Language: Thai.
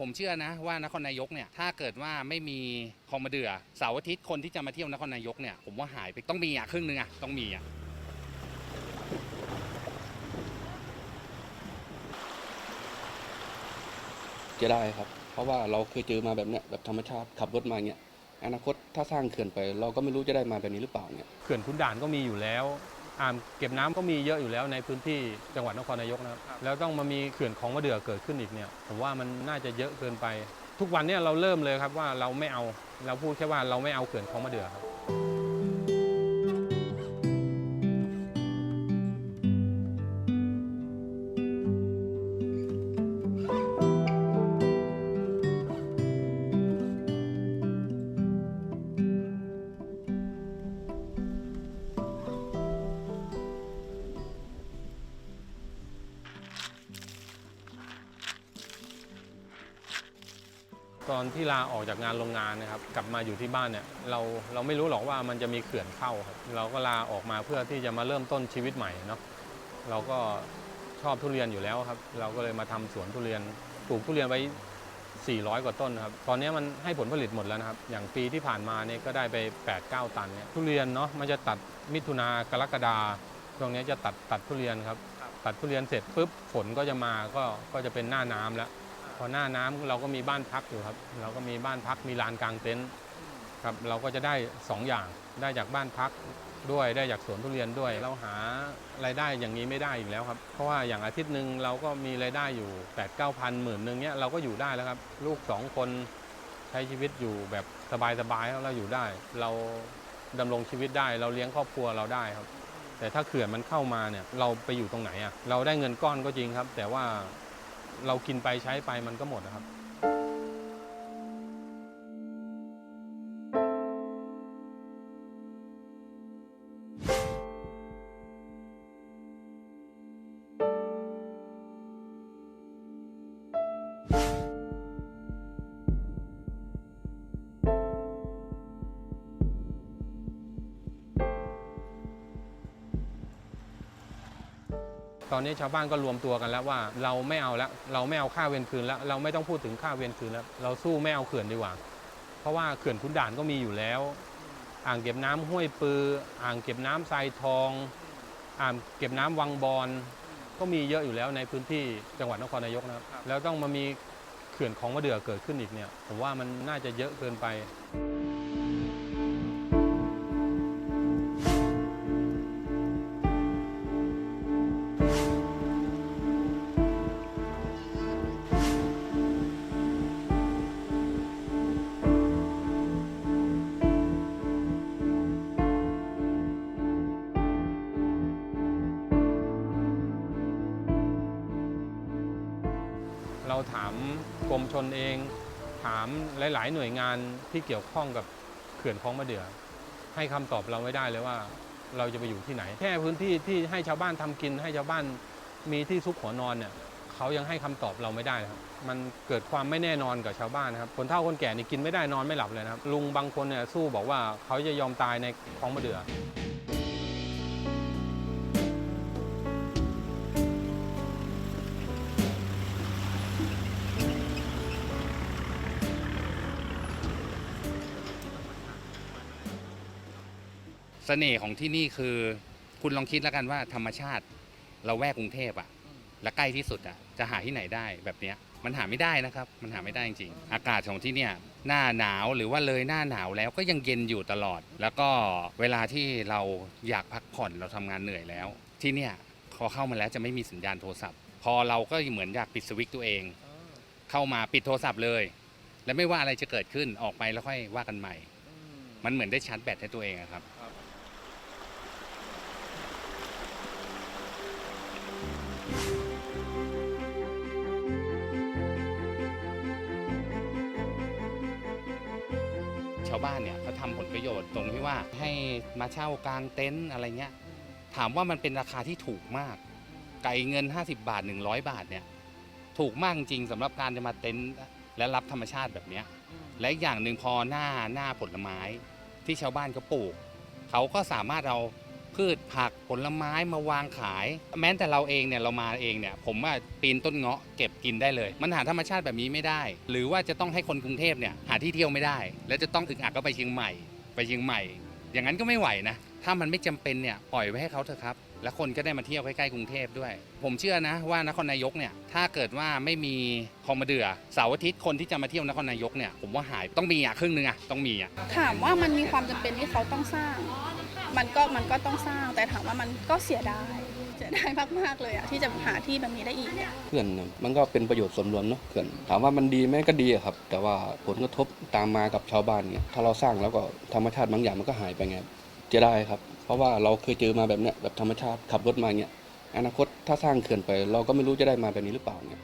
ผมเชื่อนะว่านครนายกเนี่ยถ้าเกิดว่าไม่มีคลองมะเดื่อเสาร์อาทิตย์คนที่จะมาเที่ยวนครนายกเนี่ยผมว่าหายไปต้องมีอะครึ่งหนึงอะต้องมีอะจะได้ครับ เพราะว่าเราเคยเจอมาแบบเนี้ยแบบธรรมชาติขับรถมาเงี้ยอนาคตถ้าสร้างเขื่อนไป เราก็ไม่รู้จะได้มาแบบนี้หรือเปล่าเนี่ยเขื่อนขุนด่านก็มีอยู่แล้ว อ่างเก็บน้ำก็มีเยอะอยู่แล้วในพื้นที่จังหวัดนครนายกนะครับแล้วต้องมามีเขื่อนของมะเดื่อเกิดขึ้นอีกเนี่ยผมว่ามันน่าจะเยอะเกินไป ทุกวันเนี่ยเราเริ่มเลยครับว่าเราไม่เอาเราพูดแค่ว่าเราไม่เอาเขื่อนของมะเดื่อครับ ตอนที่ลาออกจากงานโรงงานนะครับ กลับมาอยู่ที่บ้านเนี่ยเราเราไม่รู้หรอกว่ามันจะมีเขื่อนเข้าครับเราก็ลาออกมาเพื่อที่จะมาเริ่มต้นชีวิตใหม่เนาะเราก็ชอบทุเรียนอยู่แล้วครับ เราก็เลยมาทำสวนทุเรียนปลูกทุเรียนไว้ 400 กว่าต้นครับ ตอนนี้มันให้ผลผลิตหมดแล้วนะครับ อย่างปีที่ผ่านมาเนี่ยก็ได้ไป 8-9 ตันเนี่ยทุเรียนเนาะมันจะตัดมิถุนากรกฎาช่วงนี้จะตัดตัดทุเรียนครับ ตัดทุเรียนเสร็จปุ๊บฝนก็จะมาก็ก็จะเป็นหน้าน้ำแล้ว พอหน้าน้ำเราก็มีบ้านพักอยู่ครับ เราก็มีบ้านพักมีลานกลางเต็นท์ครับเราก็จะได้สองอย่างได้จากบ้านพักด้วยได้จากสวนทุเรียนด้วย เราหารายได้อย่างนี้ไม่ได้อีกแล้วครับเพราะว่าอย่างอาทิตย์หนึ่งเราก็มีรายได้อยู่8ปดเก้าพันหมื่นหนึ่งเนี้ยเราก็อยู่ได้แล้วครับ ลูกสองคนใช้ชีวิตอยู่แบบสบายๆแล้วเราอยู่ได้ เราดำรงชีวิตได้ เราเลี้ยงครอบครัวเราได้ครับ แต่ถ้าเขื่อนมันเข้ามาเนี่ยเราไปอยู่ตรงไหนอะเราได้เงินก้อนก็จริงครับ แต่ว่า เรากินไปใช้ไปมันก็หมดนะครับ ตอนนี้ชาวบ้านก็รวมตัวกันแล้วว่าเราไม่เอาแล้วเราไม่เอาค่าเวรคืนแล้ว เราไม่ต้องพูดถึงค่าเวรคืนแล้ว เราสู้ไม่เอาเขื่อนดีกว่า เพราะว่าเขื่อนขุนด่านก็มีอยู่แล้ว อ่างเก็บน้ำห้วยปือ อ่างเก็บน้ำทรายทอง อ่างเก็บน้ำวังบอนก็มีเยอะอยู่แล้วในพื้นที่จังหวัดนครนายกนะครับ แล้วต้องมามีเขื่อนของมะเดื่อเกิดขึ้นอีกเนี่ย ผมว่ามันน่าจะเยอะเกินไป ถามกรมชนเอง ถามหลาย ๆ หน่วยงานที่เกี่ยวข้องกับเขื่อนคลองมะเดื่อ ให้คำตอบเราไม่ได้เลยว่าเราจะไปอยู่ที่ไหน แค่พื้นที่ที่ให้ชาวบ้านทำกิน ให้ชาวบ้านมีที่ซุกหัวนอนเนี่ยเขายังให้คำตอบเราไม่ได้ครับมันเกิดความไม่แน่นอนกับชาวบ้านนะครับคนเฒ่าคนแก่นี่กินไม่ได้นอนไม่หลับเลยนะครับลุงบางคนเนี่ยสู้บอกว่าเขาจะยอมตายในคลองมะเดื่อ เสน่ห์ของที่นี่คือ คุณลองคิดแล้วกันว่าธรรมชาติเราแวกกรุงเทพอะและใกล้ที่สุดอะจะหาที่ไหนได้แบบเนี้ยมันหาไม่ได้นะครับ มันหาไม่ได้จริงๆ อากาศของที่เนี่ยหน้าหนาวหรือว่าเลยหน้าหนาวแล้วก็ยังเย็นอยู่ตลอด แล้วก็เวลาที่เราอยากพักผ่อนเราทำงานเหนื่อยแล้ว ที่เนี่ยพอเข้ามาแล้วจะไม่มีสัญญาณโทรศัพท์ พอเราก็เหมือนอยากปิดสวิตช์ตัวเอง เข้ามาปิดโทรศัพท์เลย และไม่ว่าอะไรจะเกิดขึ้นออกไปแล้วค่อยว่ากันใหม่ มันเหมือนได้ชาร์จแบตให้ตัวเองอะครับ ชาวบ้านเนี่ยเขาทำผลประโยชน์ตรงที่ว่าให้มาเช่ากลางเต็นท์อะไรเงี้ยถามว่ามันเป็นราคาที่ถูกมาก ไก่เงิน 50 บาท 100 บาทเนี่ยถูกมากจริงสำหรับการจะมาเต็นท์และรับธรรมชาติแบบเนี้ยและอีกอย่างหนึ่งพอหน้าหน้าผลไม้ที่ชาวบ้านเขาปลูก เขาก็สามารถเอา พืชผักผลไม้มาวางขาย แม้แต่เราเองเนี่ยเรามาเองเนี่ยผมว่าปีนต้นเงาะเก็บกินได้เลย มันหาธรรมชาติแบบนี้ไม่ได้ หรือว่าจะต้องให้คนกรุงเทพเนี่ยหาที่เที่ยวไม่ได้ แล้วจะต้องอึกอักก็ไปเชียงใหม่ ไปเชียงใหม่ อย่างนั้นก็ไม่ไหวนะถ้ามันไม่จำเป็นเนี่ยปล่อยไว้ให้เขาเถอะครับ แล้วคนก็ได้มาเที่ยวใกล้ๆกรุงเทพด้วย ผมเชื่อนะว่านครนายกเนี่ยถ้าเกิดว่าไม่มีคองมาเดือเสาร์อาทิตย์คนที่จะมาเที่ยวนครนายกเนี่ยผมว่าหายต้องมีอะครึ่งหนึงอะต้องมีอะถามว่ามันมีความจำเป็นที่เขาต้องสร้าง มันก็มันก็ต้องสร้างแต่ถามว่ามันก็เสียดายเสียดายมากๆเลยอะที่จะหาที่แบบนี้ได้อีกเนี่ยเขื่อนน่ะมันก็เป็นประโยชน์ส่วนรวมเนาะเขื่อนถามว่ามันดีไหมก็ดีอะครับ แต่ว่าผลกระทบตามมากับชาวบ้านเนี่ยถ้าเราสร้างแล้วก็ธรรมชาติบางอย่างมันก็หายไปไงจะได้ครับ เพราะว่าเราเคยเจอมาแบบเนี้ยแบบธรรมชาติขับรถมาเงี้ยอนาคตถ้าสร้างเขื่อนไป เราก็ไม่รู้จะได้มาแบบนี้หรือเปล่าเนี่ย